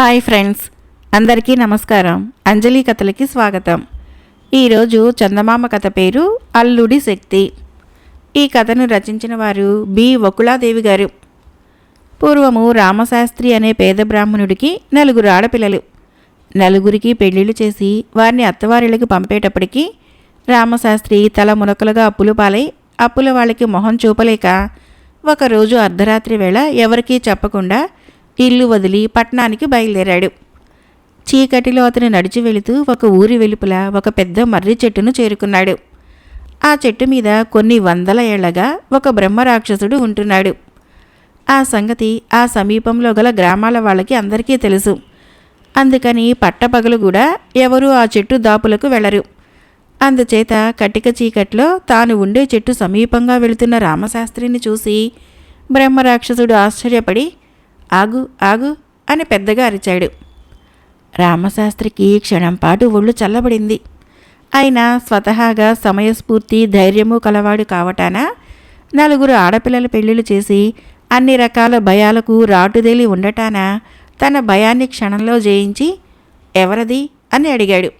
Hi friends అందరికీ నమస్కారం. అంజలి కథలకి స్వాగతం. ఈరోజు చందమామ కథ పేరు అల్లుడి శక్తి. ఈ కథను రచించిన వారు బి. వకులాదేవి గారు. పూర్వము రామశాస్త్రి అనే పేద బ్రాహ్మణుడికి నలుగురు ఆడపిల్లలు. నలుగురికి పెళ్ళిళ్ళు చేసి వారిని అత్తవారిళ్ళకి పంపేటప్పటికీ రామశాస్త్రి తల మునకలుగా అప్పులు పాలై అప్పుల వాళ్ళకి మొహం చూపలేక ఒకరోజు అర్ధరాత్రి వేళ ఎవరికీ చెప్పకుండా ఇల్లు వదిలి పట్నానికి బయలుదేరాడు. చీకటిలో అతను నడిచి వెళుతూ ఒక ఊరి వెలుపల ఒక పెద్ద మర్రి చెట్టును చేరుకున్నాడు. ఆ చెట్టు మీద కొన్ని వందల ఏళ్ళగా ఒక బ్రహ్మరాక్షసుడు ఉంటున్నాడు. ఆ సంగతి ఆ సమీపంలో గల గ్రామాల వాళ్ళకి అందరికీ తెలుసు. అందుకని పట్టపగలు కూడా ఎవరూ ఆ చెట్టు దాపులకు వెళ్ళరు అందుచేత కటిక చీకట్లో తాను ఉండే చెట్టు సమీపంగా వెళుతున్న రామశాస్త్రిని చూసి బ్రహ్మరాక్షసుడు ఆశ్చర్యపడి ఆగు ఆగు అని పెద్దగా అరిచాడు. రామశాస్త్రికి క్షణంపాటు ఒళ్ళు చల్లబడింది. అయినా స్వతహాగా సమయస్ఫూర్తి ధైర్యము కలవాడు కావటాన నలుగురు ఆడపిల్లల పెళ్ళిళ్ళు చేసి అన్ని రకాల భయాలకు రాటుదేలి ఉండటాన తన భయాన్ని క్షణంలో జయించి ఎవరది? అని అడిగాడు.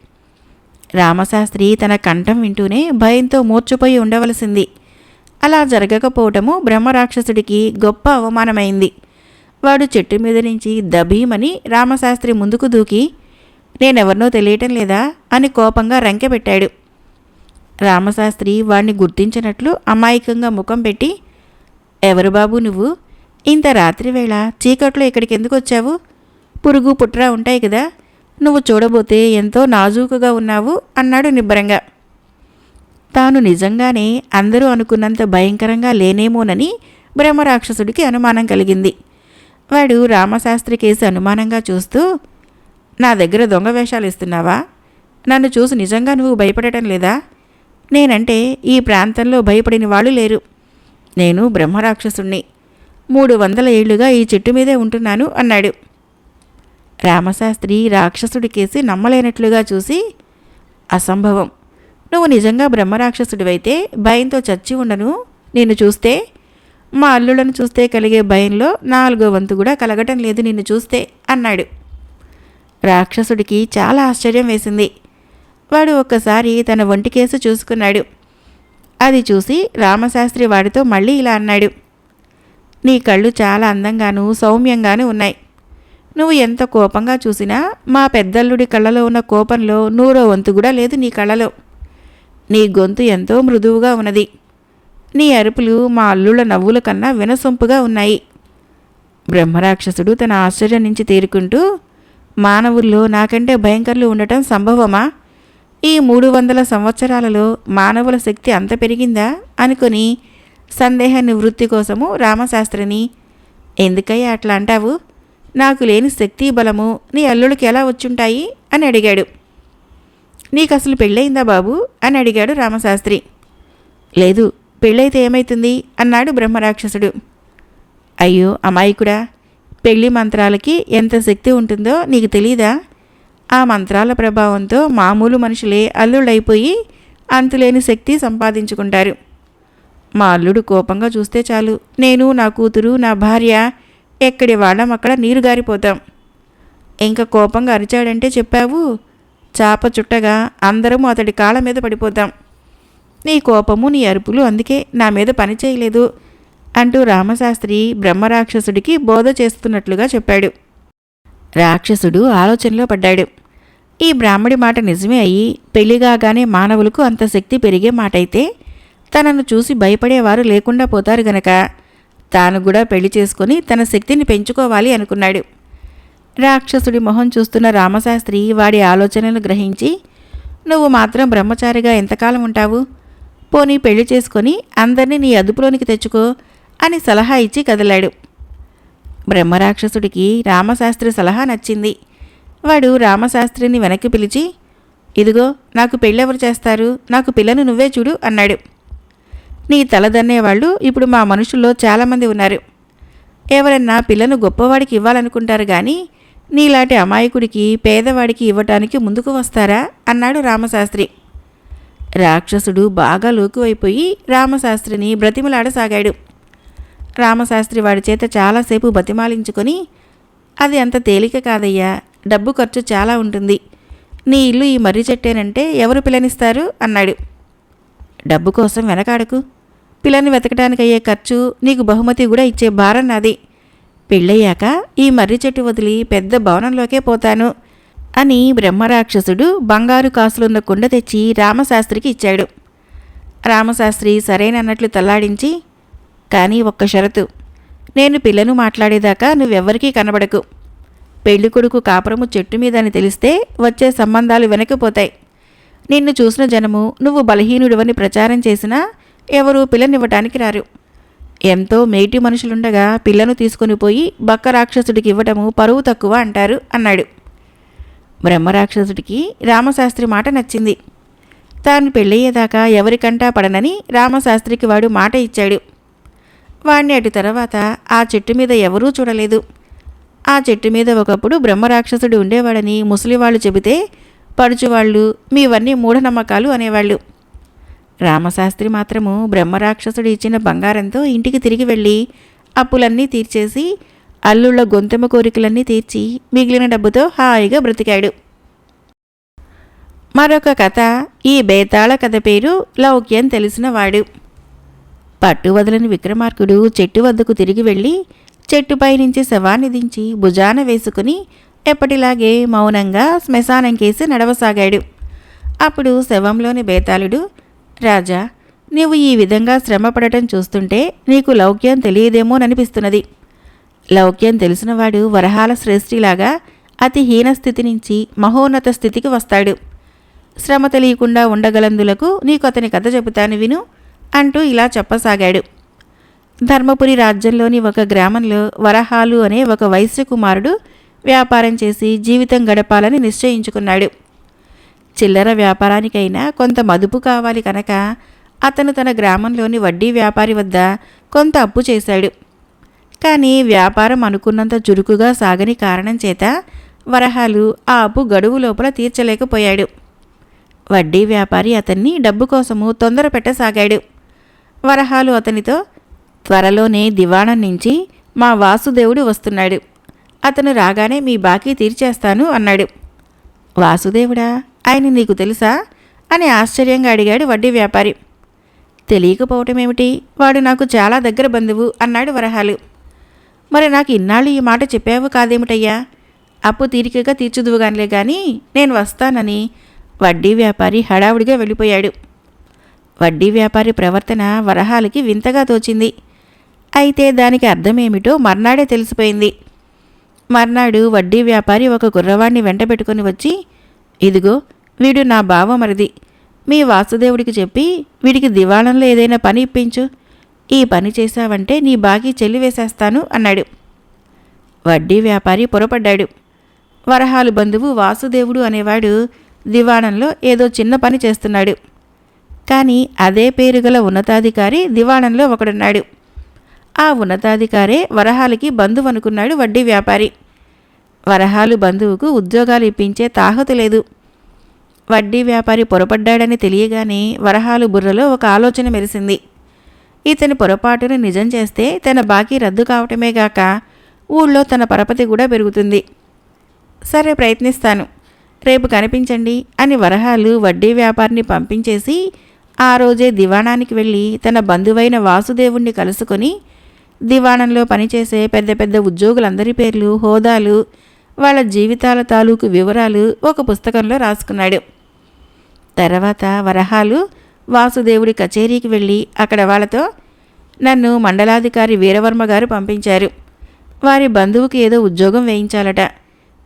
రామశాస్త్రి తన కంఠం వింటూనే భయంతో మూర్చిపోయి ఉండవలసింది. అలా జరగకపోవటము బ్రహ్మరాక్షసుడికి గొప్ప అవమానమైంది. వాడు చెట్టు మీద నుంచి దభీమని రామశాస్త్రి ముందుకు దూకి నేనెవరినో తెలియటం లేదా? అని కోపంగా రంకెపెట్టాడు రామశాస్త్రి వాణ్ణి గుర్తించినట్లు అమాయకంగా ముఖం పెట్టి ఎవరు బాబు నువ్వు? ఇంత రాత్రివేళ చీకట్లో ఇక్కడికి ఎందుకు వచ్చావు? పురుగు పుట్రా ఉంటాయి కదా. నువ్వు చూడబోతే ఎంతో నాజూకుగా ఉన్నావు అన్నాడు నిబ్బరంగా. తాను నిజంగానే అందరూ అనుకున్నంత భయంకరంగా లేనేమోనని బ్రహ్మరాక్షసుడికి అనుమానం కలిగింది. వాడు రామశాస్త్రి కేసు అనుమానంగా చూస్తూ నా దగ్గర దొంగ వేషాలు ఇస్తున్నావా? నన్ను చూసి నిజంగా నువ్వు భయపడటం లేదా? నేనంటే ఈ ప్రాంతంలో భయపడిన వాళ్ళు లేరు. నేను బ్రహ్మరాక్షసుణ్ణి. మూడు వందల ఏళ్ళుగా ఈ చెట్టు మీదే ఉంటున్నాను అన్నాడు. రామశాస్త్రి రాక్షసుడి కేసి నమ్మలేనట్లుగా చూసి అసంభవం. నువ్వు నిజంగా బ్రహ్మరాక్షసుడివైతే భయంతో చచ్చి ఉండను. నిన్ను చూస్తే మా అల్లులను చూస్తే కలిగే భయంలో నాలుగో వంతు కూడా కలగటం లేదు నిన్ను చూస్తే అన్నాడు. రాక్షసుడికి చాలా ఆశ్చర్యం వేసింది. వాడు ఒక్కసారి తన ఒంటి కేసు చూసుకున్నాడు. అది చూసి రామశాస్త్రి వాడితో మళ్ళీ ఇలా అన్నాడు. నీ కళ్ళు చాలా అందంగాను సౌమ్యంగాను ఉన్నాయి. నువ్వు ఎంత కోపంగా చూసినా మా పెద్దల్లుడి కళ్ళలో ఉన్న కోపంలో నూరో వంతు కూడా లేదు నీ కళ్ళలో. నీ గొంతు ఎంతో మృదువుగా ఉన్నది. నీ అరుపులు మా అల్లుళ్ళ నవ్వుల కన్నా వినసొంపుగా ఉన్నాయి. బ్రహ్మరాక్షసుడు తన ఆశ్చర్యం నుంచి తేరుకుంటూ మానవుల్లో నాకంటే భయంకరులు ఉండటం సంభవమా? ఈ మూడు వందల సంవత్సరాలలో మానవుల శక్తి అంత పెరిగిందా? అనుకుని సందేహ నివృత్తి కోసము రామశాస్త్రిని ఎందుకయ్యా అట్లా అంటావు? నాకు లేని శక్తి బలము నీ అల్లుడికి ఎలా వచ్చుంటాయి? అని అడిగాడు. నీకు అసలు పెళ్ళయిందా బాబు? అని అడిగాడు రామశాస్త్రి. లేదు పెళ్ళైతే ఏమైతుంది? అన్నాడు బ్రహ్మరాక్షసుడు. అయ్యో అమాయకుడా పెళ్ళి మంత్రాలకి ఎంత శక్తి ఉంటుందో నీకు తెలీదా? ఆ మంత్రాల ప్రభావంతో మామూలు మనుషులే అల్లుడైపోయి అంతులేని శక్తి సంపాదించుకుంటారు. మా అల్లుడు కోపంగా చూస్తే చాలు. నేను నా కూతురు నా భార్య ఎక్కడి వాళ్ళం అక్కడ నీరు గారిపోతాం. ఇంకా కోపంగా అరిచాడంటే చెప్పావు? చాప చుట్టగా అందరము అతడి కాళ్ళ మీద పడిపోతాం. నీ కోపము నీ అరుపులు అందుకే నా మీద పని చేయలేదు అంటూ రామశాస్త్రి బ్రహ్మరాక్షసుడికి బోధ చేస్తున్నట్లుగా చెప్పాడు. రాక్షసుడు ఆలోచనలో పడ్డాడు. ఈ బ్రాహ్మడి మాట నిజమే అయ్యి పెళ్ళిగాగానే మానవులకు అంత శక్తి పెరిగే మాట అయితే తనను చూసి భయపడేవారు లేకుండా పోతారు గనక. తాను కూడా పెళ్ళి చేసుకుని తన శక్తిని పెంచుకోవాలి అనుకున్నాడు. రాక్షసుడి మొహం చూస్తున్న రామశాస్త్రి వాడి ఆలోచనలు గ్రహించి నువ్వు మాత్రం బ్రహ్మచారిగా ఎంతకాలం ఉంటావు? పోనీ పెళ్ళి చేసుకొని అందరినీ నీ అదుపులోనికి తెచ్చుకో అని సలహా ఇచ్చి కదిలాడు. బ్రహ్మరాక్షసుడికి రామశాస్త్రి సలహా నచ్చింది. వాడు రామశాస్త్రిని వెనక్కి పిలిచి ఇదిగో నాకు పెళ్ళెవరు చేస్తారు? నాకు పిల్లను నువ్వే చూడు అన్నాడు. నీ తలదన్నేవాళ్ళు ఇప్పుడు మా మనుషుల్లో చాలామంది ఉన్నారు. ఎవరన్నా పిల్లను గొప్పవాడికి ఇవ్వాలనుకుంటారు కానీ నీలాంటి అమాయకుడికి పేదవాడికి ఇవ్వటానికి ముందుకు వస్తారా? అన్నాడు రామశాస్త్రి. రాక్షసుడు బాగా లోకువైపోయి రామశాస్త్రిని బ్రతిమలాడసాగాడు రామశాస్త్రి వాడి చేత చాలాసేపు బతిమాలించుకొని అది అంత తేలిక కాదయ్యా డబ్బు ఖర్చు చాలా ఉంటుంది. నీ ఇల్లు ఈ మర్రి చెట్టేనంటే ఎవరు పిల్లనిస్తారు అన్నాడు. డబ్బు కోసం వెనకాడకు. పిల్లని వెతకడానికి అయ్యే ఖర్చు నీకు బహుమతి కూడా ఇచ్చే భారం నాది. పెళ్ళయ్యాక ఈ మర్రి చెట్టు వదిలి పెద్ద భవనంలోకే పోతాను. అని బ్రహ్మరాక్షసుడు బంగారు కాసులున్న కుండ తెచ్చి రామశాస్త్రికి ఇచ్చాడు. రామశాస్త్రి సరేనన్నట్లు తల్లాడించి కానీ ఒక్క షరతు. నేను పిల్లను మాట్లాడేదాకా నువ్వెవ్వరికీ కనబడకు. పెళ్ళి కొడుకు కాపురము చెట్టు మీద అని తెలిస్తే వచ్చే సంబంధాలు వెనక్కిపోతాయి నిన్ను చూసిన జనము నువ్వు బలహీనుడివని ప్రచారం చేసినా ఎవరూ పిల్లనివ్వటానికి రారు. ఎంతో మేటి మనుషులుండగా పిల్లను తీసుకుని పోయి బక్క రాక్షసుడికి ఇవ్వటము పరువు తక్కువ అంటారు అన్నాడు. బ్రహ్మరాక్షసుడికి రామశాస్త్రి మాట నచ్చింది. తాను పెళ్ళయ్యేదాకా ఎవరికంటా పడనని రామశాస్త్రికి వాడు మాట ఇచ్చాడు. వాణ్ణి అటు తర్వాత ఆ చెట్టు మీద ఎవరూ చూడలేదు. ఆ చెట్టు మీద ఒకప్పుడు బ్రహ్మరాక్షసుడు ఉండేవాడని ముసలివాళ్ళు చెబితే పడుచువాళ్ళు మీవన్నీ మూఢనమ్మకాలు అనేవాళ్ళు. రామశాస్త్రి మాత్రము బ్రహ్మరాక్షసుడు ఇచ్చిన బంగారంతో ఇంటికి తిరిగి వెళ్ళి అప్పులన్నీ తీర్చేసి అల్లుళ్ళ గొంతెమ కోరికలన్నీ తీర్చి మిగిలిన డబ్బుతో హాయిగా బ్రతికాడు. మరొక కథ ఈ బేతాళ కథ పేరు లౌక్యం తెలిసినవాడు పట్టు వదలని విక్రమార్కుడు చెట్టు వద్దకు తిరిగి వెళ్ళి చెట్టుపై నుంచి శవాన్ని దించి భుజాన వేసుకుని ఎప్పటిలాగే మౌనంగా శ్మశానం కేసి నడవసాగాడు. అప్పుడు శవంలోని బేతాళుడు రాజా నీవు ఈ విధంగా శ్రమపడటం చూస్తుంటే నీకు లౌక్యం తెలియదేమోననిపిస్తున్నది. లౌక్యం తెలిసినవాడు వరహాల శ్రేష్ఠిలాగా అతి హీన స్థితి నుంచి మహోన్నత స్థితికి వస్తాడు. శ్రమ తెలియకుండా ఉండగలందులకు నీకు అతని కథ చెబుతాను విను అంటూ ఇలా చెప్పసాగాడు. ధర్మపురి రాజ్యంలోని ఒక గ్రామంలో వరహాలు అనే ఒక వైశ్య కుమారుడు వ్యాపారం చేసి జీవితం గడపాలని నిశ్చయించుకున్నాడు. చిల్లర వ్యాపారానికైనా కొంత మదుపు కావాలి కనుక అతను తన గ్రామంలోని వడ్డీ వ్యాపారి వద్ద కొంత అప్పు చేశాడు. కానీ వ్యాపారం అనుకున్నంత చురుకుగా సాగని కారణం చేత వరహాలు ఆ అప్పు గడువు లోపల తీర్చలేకపోయాడు. వడ్డీ వ్యాపారి అతన్ని డబ్బు కోసము తొందర పెట్టసాగాడు. వరహాలు అతనితో త్వరలోనే దివాణం నుంచి మా వాసుదేవుడు వస్తున్నాడు. అతను రాగానే మీ బాకీ తీర్చేస్తాను అన్నాడు. వాసుదేవుడా ఆయన నీకు తెలుసా? అని ఆశ్చర్యంగా అడిగాడు వడ్డీ వ్యాపారి. తెలియకపోవటమేమిటి? వాడు నాకు చాలా దగ్గర బంధువు అన్నాడు వరహాలు. మరి నాకు ఇన్నాళ్ళు ఈ మాట చెప్పావు కాదేమిటయ్యా? అప్పు తీరికగా తీర్చుదువుగానిలే కానీ నేను వస్తానని. వడ్డీ వ్యాపారి హడావుడిగా వెళ్ళిపోయాడు. వడ్డీ వ్యాపారి ప్రవర్తన వరహాలకి వింతగా తోచింది. అయితే దానికి అర్థమేమిటో మర్నాడే తెలిసిపోయింది. మర్నాడు వడ్డీ వ్యాపారి ఒక కుర్రవాణ్ణి వెంట పెట్టుకుని వచ్చి ఇదిగో వీడు నా బావమరిది మీ వాసుదేవుడికి చెప్పి వీడికి దివాళంలో ఏదైనా పని ఇప్పించు. ఈ పని చేశావంటే నీ బాకీ చెల్లివేసేస్తాను అన్నాడు. వడ్డీ వ్యాపారి పొరపడ్డాడు. వరహాలు బంధువు వాసుదేవుడు అనేవాడు దివాణంలో ఏదో చిన్న పని చేస్తున్నాడు. కానీ అదే పేరు గల ఉన్నతాధికారి దివాణంలో ఒకడున్నాడు. ఆ ఉన్నతాధికారే వరహాలకి బంధువు అనుకున్నాడు వడ్డీ వ్యాపారి. వరహాలు బంధువుకు ఉద్యోగాలు ఇప్పించే తాహతు లేదు. వడ్డీ వ్యాపారి పొరపడ్డాడని తెలియగానే వరహాలు బుర్రలో ఒక ఆలోచన మెరిసింది. ఇతని పొరపాటును నిజం చేస్తే తన బాకీ రద్దు కావటమే గాక ఊళ్ళో తన పరపతి కూడా పెరుగుతుంది. సరే ప్రయత్నిస్తాను. రేపు కనిపించండి అని వరహాలు వడ్డీ వ్యాపారిని పంపించేసి ఆ రోజే దివాణానికి వెళ్ళి తన బంధువైన వాసుదేవుణ్ణి కలుసుకొని దివాణంలో పనిచేసే పెద్ద పెద్ద ఉద్యోగులందరి పేర్లు హోదాలు వాళ్ళ జీవితాల తాలూకు వివరాలు ఒక పుస్తకంలో రాసుకున్నాడు. తర్వాత వరహాలు వాసుదేవుడి కచేరీకి వెళ్ళి అక్కడ వాళ్ళతో నన్ను మండలాధికారి వీరవర్మ గారు పంపించారు. వారి బంధువుకి ఏదో ఉద్యోగం వేయించాలట.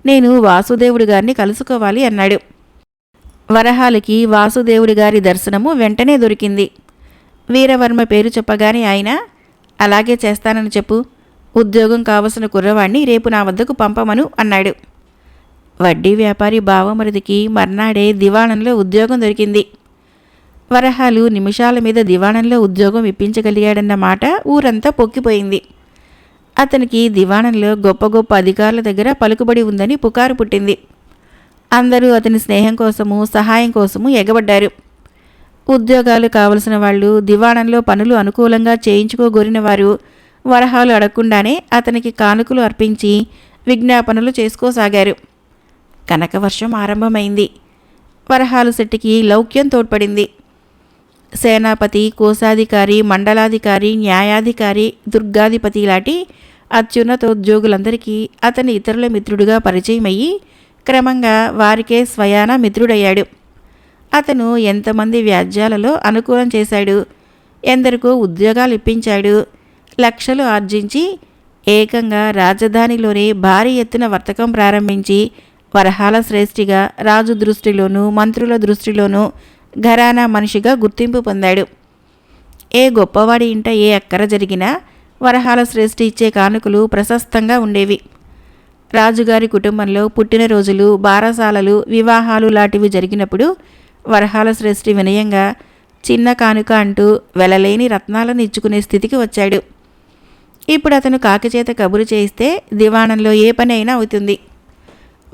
నేను వాసుదేవుడి గారిని కలుసుకోవాలి అన్నాడు. వరహాలకి వాసుదేవుడి గారి దర్శనము వెంటనే దొరికింది. వీరవర్మ పేరు చెప్పగానే ఆయన అలాగే చేస్తానని చెప్పు. ఉద్యోగం కావలసిన కుర్రవాణ్ణి రేపు నా వద్దకు పంపమను అన్నాడు. వడ్డీ వ్యాపారి బావమరిదికి మర్నాడే దివాణంలో ఉద్యోగం దొరికింది. వరహాలు నిమిషాల మీద దివాణంలో ఉద్యోగం ఇప్పించగలిగాడన్న మాట ఊరంతా పొక్కిపోయింది. అతనికి దివాణంలో గొప్ప గొప్ప అధికారుల దగ్గర పలుకుబడి ఉందని పుకారు పుట్టింది. అందరూ అతని స్నేహం కోసము సహాయం కోసము ఎగబడ్డారు. ఉద్యోగాలు కావలసిన వాళ్ళు దివాణంలో పనులు అనుకూలంగా చేయించుకోగోరిన వారు వరహాలు అడగకుండానే అతనికి కానుకలు అర్పించి విజ్ఞాపనలు చేసుకోసాగారు. కనకవర్షం ఆరంభమైంది. వరహాలు శెట్టికి లౌక్యం తోడ్పడింది. సేనాపతి కోశాధికారి మండలాధికారి న్యాయాధికారి దుర్గాధిపతి లాంటి అత్యున్నత ఉద్యోగులందరికీ అతని ఇతరుల మిత్రుడిగా పరిచయమయ్యి క్రమంగా వారికే స్వయాన మిత్రుడయ్యాడు. అతను ఎంతమంది వ్యాజ్యాలలో అనుకూలం చేశాడు ఎందరికో ఉద్యోగాలు ఇప్పించాడు లక్షలు ఆర్జించి ఏకంగా రాజధానిలోనే భారీ ఎత్తున వర్తకం ప్రారంభించి వరహాల శ్రేష్ఠిగా రాజు దృష్టిలోనూ మంత్రుల దృష్టిలోనూ ఘరానా మనిషిగా గుర్తింపు పొందాడు. ఏ గొప్పవాడి ఇంట ఏ అక్కర జరిగినా వరహాల శ్రేష్ఠి ఇచ్చే కానుకలు ప్రశస్తంగా ఉండేవి. రాజుగారి కుటుంబంలో పుట్టినరోజులు బారసాలలు వివాహాలు లాంటివి జరిగినప్పుడు వరహాల శ్రేష్ఠి వినయంగా చిన్న కానుక అంటూ వెలలేని రత్నాలను ఇచ్చుకునే స్థితికి వచ్చాడు. ఇప్పుడు అతను కాకిచేత కబురు చేయిస్తే దివాణంలో ఏ పని అయినా అవుతుంది.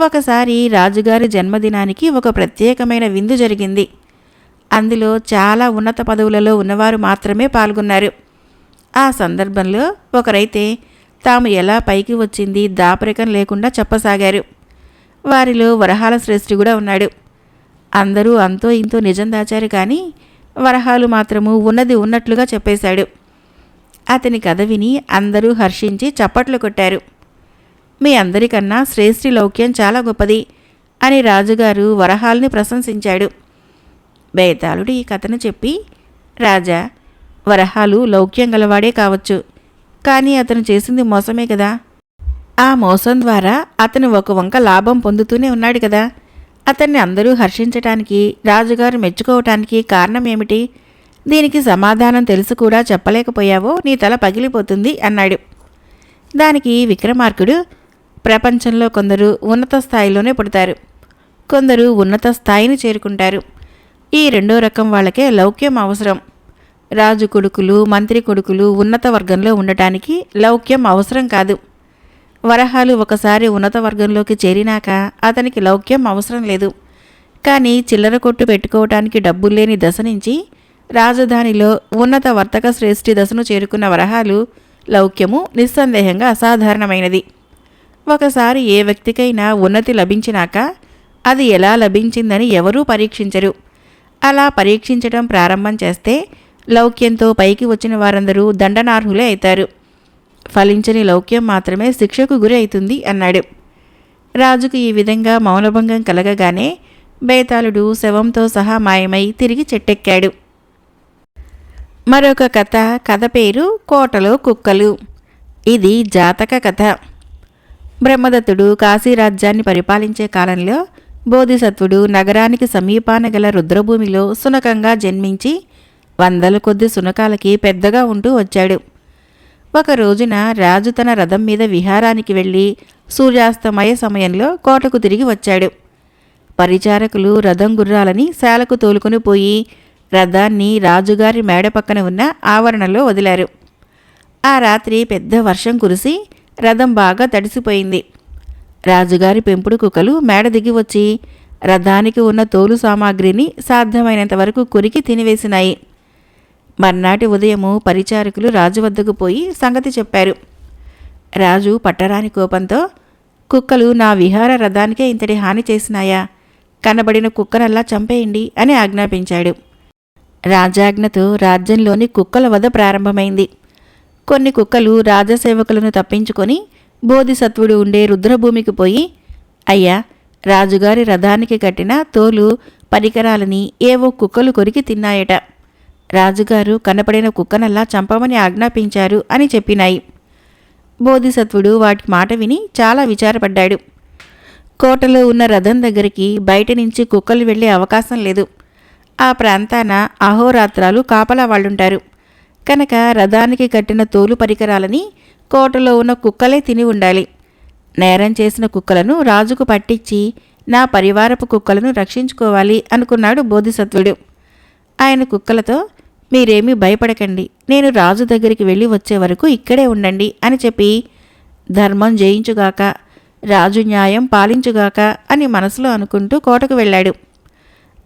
ఒకసారి రాజుగారి జన్మదినానికి ఒక ప్రత్యేకమైన విందు జరిగింది. అందులో చాలా ఉన్నత పదవులలో ఉన్నవారు మాత్రమే పాల్గొన్నారు. ఆ సందర్భంలో ఒకరైతే తాము ఎలా పైకి వచ్చింది దాపరికం లేకుండా చెప్పసాగారు. వారిలో వరహాల శ్రేష్ఠి కూడా ఉన్నాడు. అందరూ అంతో ఇంతో నిజం దాచారు కానీ వరహాలు మాత్రము ఉన్నది ఉన్నట్లుగా చెప్పేశాడు. అతని కథ విని అందరూ హర్షించి చప్పట్లు కొట్టారు. మీ అందరికన్నా శ్రేష్ఠి లౌక్యం చాలా గొప్పది అని రాజుగారు వరహాల్ని ప్రశంసించాడు. బేతాళుడు ఈ కథను చెప్పి రాజా వరహాలు లౌక్యం గలవాడే కావచ్చు కానీ అతను చేసింది మోసమే కదా. ఆ మోసం ద్వారా అతను ఒక వంక లాభం పొందుతూనే ఉన్నాడు కదా. అతన్ని అందరూ హర్షించటానికి రాజుగారు మెచ్చుకోవటానికి కారణం ఏమిటి? దీనికి సమాధానం తెలుసు కూడా చెప్పలేకపోయావో నీ తల పగిలిపోతుంది అన్నాడు. దానికి విక్రమార్కుడు ప్రపంచంలో కొందరు ఉన్నత స్థాయిలోనే పుడతారు. కొందరు ఉన్నత స్థాయిని చేరుకుంటారు. ఈ రెండో రకం వాళ్ళకే లౌక్యం అవసరం. రాజు కొడుకులు మంత్రి కొడుకులు ఉన్నత వర్గంలో ఉండటానికి లౌక్యం అవసరం కాదు. వరహాలు ఒకసారి ఉన్నత వర్గంలోకి చేరినాక అతనికి లౌక్యం అవసరం లేదు. కానీ చిల్లర కొట్టు పెట్టుకోవటానికి డబ్బులు లేని దశ నుంచి రాజధానిలో ఉన్నత వర్తక శ్రేష్ఠి దశను చేరుకున్న వరహాలు లౌక్యము నిస్సందేహంగా అసాధారణమైనది. ఒకసారి ఏ వ్యక్తికైనా ఉన్నతి లభించినాక అది ఎలా లభించిందని ఎవరూ పరీక్షించరు. అలా పరీక్షించడం ప్రారంభం చేస్తే లౌక్యంతో పైకి వచ్చిన వారందరూ దండనార్హులే అవుతారు. ఫలించని లౌక్యం మాత్రమే శిక్షకు గురి అవుతుంది అన్నాడు. రాజుకు ఈ విధంగా మౌనభంగం కలగగానే బేతాళుడు శవంతో సహా మాయమై తిరిగి చెట్టెక్కాడు. మరొక కథ కథ పేరు కోటలో కుక్కలు. ఇది జాతక కథ. బ్రహ్మదత్తుడు కాశీరాజ్యాన్ని పరిపాలించే కాలంలో బోధిసత్వుడు నగరానికి సమీపాన గల రుద్రభూమిలో సునకంగా జన్మించి వందల కొద్ది సునకాలకి పెద్దగా ఉంటూ వచ్చాడు. ఒక రోజున రాజు తన రథం మీద విహారానికి వెళ్ళి సూర్యాస్తమయ సమయంలో కోటకు తిరిగి వచ్చాడు. పరిచారకులు రథం గుర్రాలని శాలకు తోలుకుని పోయి రథాన్ని రాజుగారి మేడ పక్కన ఉన్న ఆవరణలో వదిలారు. ఆ రాత్రి పెద్ద వర్షం కురిసి రథం బాగా తడిసిపోయింది. రాజుగారి పెంపుడు కుక్కలు మేడ దిగి వచ్చి రథానికి ఉన్న తోలు సామాగ్రిని సాధ్యమైనంత వరకు కొరికి తినివేసినాయి. మర్నాటి ఉదయము పరిచారకులు రాజు వద్దకు పోయి సంగతి చెప్పారు. రాజు పట్టరాని కోపంతో కుక్కలు నా విహార రథానికే ఇంతటి హాని చేసినాయా? కనబడిన కుక్కనల్లా చంపేయండి అని ఆజ్ఞాపించాడు. రాజాజ్ఞతో రాజ్యంలోని కుక్కల వద ప్రారంభమైంది. కొన్ని కుక్కలు రాజసేవకులను తప్పించుకొని బోధిసత్వుడు ఉండే రుద్రభూమికి పోయి అయ్యా రాజుగారి రథానికి కట్టిన తోలు పరికరాలని ఏవో కుక్కలు కొరికి తిన్నాయట. రాజుగారు కనపడిన కుక్కనల్లా చంపమని ఆజ్ఞాపించారు అని చెప్పినాయి. బోధిసత్వుడు వాటి మాట విని చాలా విచారపడ్డాడు. కోటలో ఉన్న రథం దగ్గరికి బయట నుంచి కుక్కలు వెళ్ళే అవకాశం లేదు. ఆ ప్రాంతాన అహోరాత్రాలు కాపలా వాళ్ళుంటారు. కనుక రథానికి కట్టిన తోలు పరికరాలని కోటలో ఉన్న కుక్కలే తిని ఉండాలి. నేరం చేసిన కుక్కలను రాజుకు పట్టించి నా పరివారపు కుక్కలను రక్షించుకోవాలి అనుకున్నాడు బోధిసత్వుడు. ఆయన కుక్కలతో మీరేమీ భయపడకండి. నేను రాజు దగ్గరికి వెళ్ళి వచ్చే వరకు ఇక్కడే ఉండండి అని చెప్పి ధర్మం జయించుగాక రాజు న్యాయం పాలించుగాక అని మనసులో అనుకుంటూ కోటకు వెళ్ళాడు.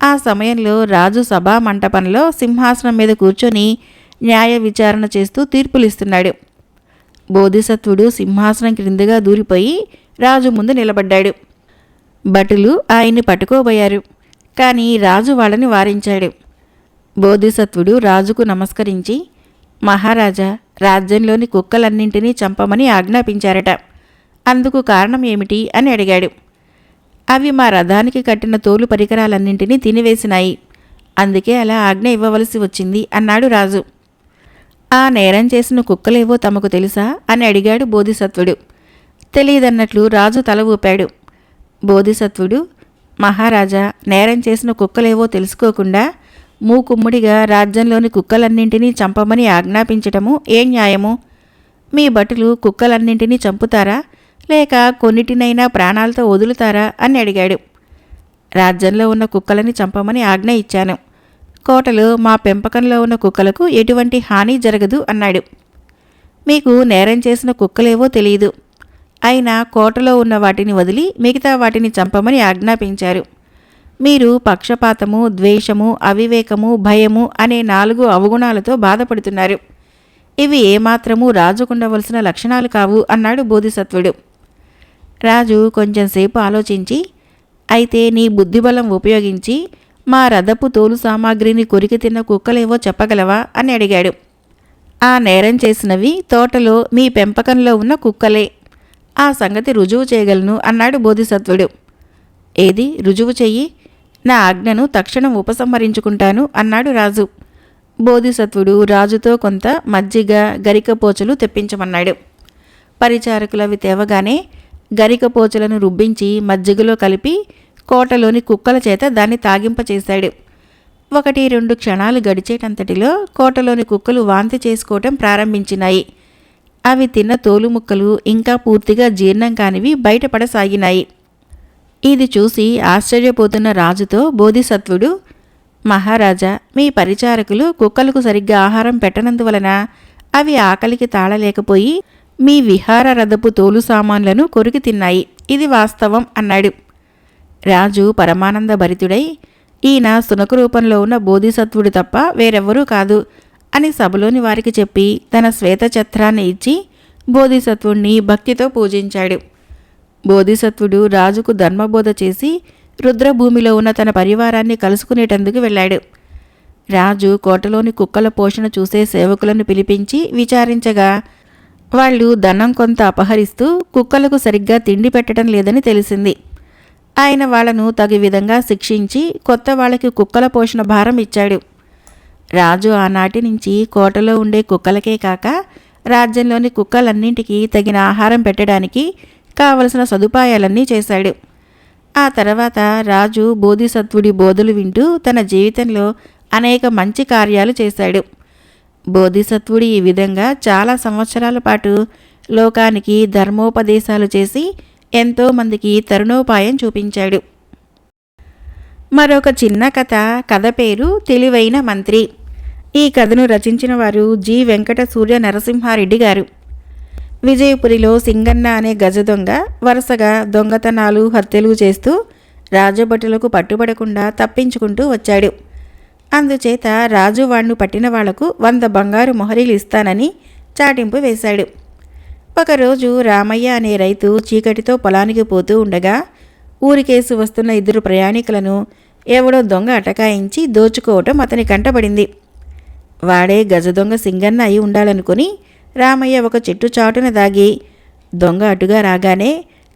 ఆ సమయంలో రాజు సభా మంటపంలో సింహాసనం మీద కూర్చొని న్యాయ విచారణ చేస్తూ తీర్పులిస్తున్నాడు. బోధిసత్వుడు సింహాసనం క్రిందగా దూరిపోయి రాజు ముందు నిలబడ్డాడు. భటులు ఆయన్ని పట్టుకోబోయారు. కానీ రాజు వాళ్ళని వారించాడు. బోధిసత్వుడు రాజుకు నమస్కరించి మహారాజా రాజ్యంలోని కుక్కలన్నింటినీ చంపమని ఆజ్ఞాపించారట. అందుకు కారణం ఏమిటి? అని అడిగాడు. అవి మా రథానికి కట్టిన తోలు పరికరాలన్నింటినీ తినివేసినాయి. అందుకే అలా ఆజ్ఞ ఇవ్వవలసి వచ్చింది అన్నాడు రాజు. ఆ నేరం చేసిన కుక్కలేవో తమకు తెలుసా? అని అడిగాడు బోధిసత్వుడు. తెలియదన్నట్లు రాజు తల ఊపాడు. బోధిసత్వుడు మహారాజా నేరం చేసిన కుక్కలేవో తెలుసుకోకుండా మూకుమ్ముడిగా రాజ్యంలోని కుక్కలన్నింటినీ చంపమని ఆజ్ఞాపించటము ఏ న్యాయము? మీ భటులు కుక్కలన్నింటినీ చంపుతారా? లేక కొన్నిటినైనా ప్రాణాలతో వదులుతారా? అని అడిగాడు. రాజ్యంలో ఉన్న కుక్కలని చంపమని ఆజ్ఞ ఇచ్చాను. కోటలో మా పెంపకంలో ఉన్న కుక్కలకు ఎటువంటి హాని జరగదు అన్నాడు. మీకు నేరం చేసిన కుక్కలేవో తెలియదు. అయినా కోటలో ఉన్న వాటిని వదిలి మిగతా వాటిని చంపమని ఆజ్ఞాపించారు. మీరు పక్షపాతము ద్వేషము అవివేకము భయము అనే నాలుగు అవగుణాలతో బాధపడుతున్నారు. ఇవి ఏమాత్రము రాజుకుండవలసిన లక్షణాలు కావు అన్నాడు బోధిసత్వుడు. రాజు కొంచెంసేపు ఆలోచించి అయితే నీ బుద్ధిబలం ఉపయోగించి మా రథపు తోలు సామాగ్రిని కొరికి తిన్న కుక్కలేవో చెప్పగలవా? అని అడిగాడు. ఆ నేరం చేసినవి తోటలో మీ పెంపకంలో ఉన్న కుక్కలే. ఆ సంగతి రుజువు చేయగలను అన్నాడు బోధిసత్వుడు. ఏది? రుజువు చెయ్యి? నా ఆజ్ఞను తక్షణం ఉపసంహరించుకుంటాను అన్నాడు రాజు. బోధిసత్వుడు రాజుతో కొంత మజ్జిగ గరికపోచలు తెప్పించమన్నాడు. పరిచారకులవి తేవగానే గరికపోచలను రుబ్బించి మజ్జిగలో కలిపి కోటలోని కుక్కల చేత దాన్ని తాగింపచేశాడు. ఒకటి రెండు క్షణాలు గడిచేటంతటిలో కోటలోని కుక్కలు వాంతి చేసుకోవటం ప్రారంభించినాయి. అవి తిన్న తోలు ముక్కలు ఇంకా పూర్తిగా జీర్ణం కానివి బయటపడసాగినాయి. ఇది చూసి ఆశ్చర్యపోతున్న రాజుతో బోధిసత్వుడు మహారాజా మీ పరిచారకులు కుక్కలకు సరిగ్గా ఆహారం పెట్టనందువలన అవి ఆకలికి తాళలేకపోయి మీ విహార రథపు తోలు సామాన్లను కొరికి తిన్నాయి. ఇది వాస్తవం అన్నాడు. రాజు పరమానంద భరితుడై ఈయన సునక రూపంలో ఉన్న బోధిసత్వుడు తప్ప వేరెవ్వరూ కాదు అని సభలోని వారికి చెప్పి తన శ్వేత ఛత్రాన్ని ఇచ్చి బోధిసత్వుణ్ణి భక్తితో పూజించాడు. బోధిసత్వుడు రాజుకు ధర్మబోధ చేసి రుద్రభూమిలో ఉన్న తన పరివారాన్ని కలుసుకునేటందుకు వెళ్ళాడు. రాజు కోటలోని కుక్కల పోషణ చూసే సేవకులను పిలిపించి విచారించగా వాళ్ళు ధనం కొంత అపహరిస్తూ కుక్కలకు సరిగ్గా తిండి పెట్టడం లేదని తెలిసింది. ఆయన వాళ్ళను తగు విధంగా శిక్షించి కొత్త వాళ్ళకి కుక్కల పోషణ భారం ఇచ్చాడు. రాజు ఆనాటి నుంచి కోటలో ఉండే కుక్కలకే కాక రాజ్యంలోని కుక్కలన్నింటికీ తగిన ఆహారం పెట్టడానికి కావలసిన సదుపాయాలన్నీ చేశాడు. ఆ తర్వాత రాజు బోధిసత్వుడి బోధలు వింటూ తన జీవితంలో అనేక మంచి కార్యాలు చేశాడు. బోధిసత్వుడు ఈ విధంగా చాలా సంవత్సరాల పాటు లోకానికి ధర్మోపదేశాలు చేసి ఎంతోమందికి తరుణోపాయం చూపించాడు. మరొక చిన్న కథ కథ పేరు తెలివైన మంత్రి. ఈ కథను రచించిన వారు జి. వెంకట సూర్య నరసింహారెడ్డి గారు. విజయపురిలో సింగన్న అనే గజ దొంగ వరుసగా దొంగతనాలు హత్యలు చేస్తూ రాజభటులకు పట్టుబడకుండా తప్పించుకుంటూ వచ్చాడు. అందుచేత రాజు వాణ్ణు పట్టిన వాళ్ళకు వంద బంగారు మొహరీలు ఇస్తానని చాటింపు వేశాడు. ఒకరోజు రామయ్య అనే రైతు చీకటితో పొలానికి పోతూ ఉండగా ఊరికేసి వస్తున్న ఇద్దరు ప్రయాణికులను ఎవడో దొంగ అటకాయించి దోచుకోవటం అతని కంటపడింది. వాడే గజ దొంగ సింగన్న అయి ఉండాలనుకుని రామయ్య ఒక చెట్టు చాటున దాగి దొంగ అటుగా రాగానే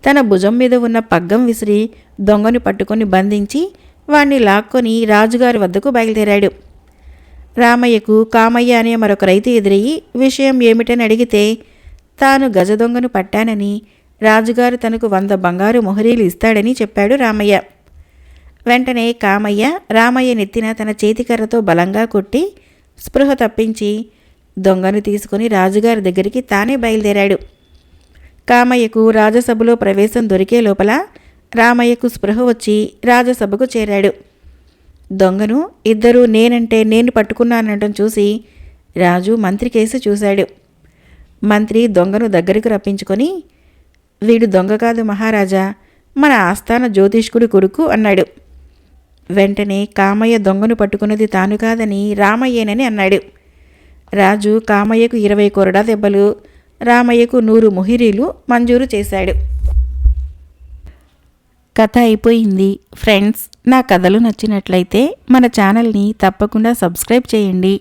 తన భుజం మీద ఉన్న పగ్గం విసిరి దొంగను పట్టుకొని బంధించి వాణ్ణి లాక్కొని రాజుగారి వద్దకు బయలుదేరాడు. రామయ్యకు కామయ్య అనే మరొక రైతు ఎదురయ్యి విషయం ఏమిటని అడిగితే తాను గజ దొంగను పట్టానని రాజుగారు తనకు వంద బంగారు మొహరీలు ఇస్తాడని చెప్పాడు రామయ్య. వెంటనే కామయ్య రామయ్య నెత్తిన తన చేతికర్రతో బలంగా కొట్టి స్పృహ తప్పించి దొంగను తీసుకుని రాజుగారి దగ్గరికి తానే బయలుదేరాడు. కామయ్యకు రాజసభలో ప్రవేశం దొరికే లోపల రామయ్యకు స్పృహ వచ్చి రాజసభకు చేరాడు. దొంగను ఇద్దరూ నేనంటే నేను పట్టుకున్నానటం చూసి రాజు మంత్రి కేసు చూశాడు. మంత్రి దొంగను దగ్గరకు రప్పించుకొని వీడు దొంగ కాదు మహారాజా మన ఆస్థాన జ్యోతిష్కుడి కొడుకు అన్నాడు. వెంటనే కామయ్య దొంగను పట్టుకున్నది తాను కాదని రామయ్యేనని అన్నాడు. రాజు కామయ్యకు ఇరవై కొరడా దెబ్బలు రామయ్యకు నూరు మొహిరీలు మంజూరు చేశాడు. కథ అయిపోయింది. ఫ్రెండ్స్ నా కథలు నచ్చినట్లయితే మన ఛానల్ని తప్పకుండా సబ్స్క్రైబ్ చేయండి.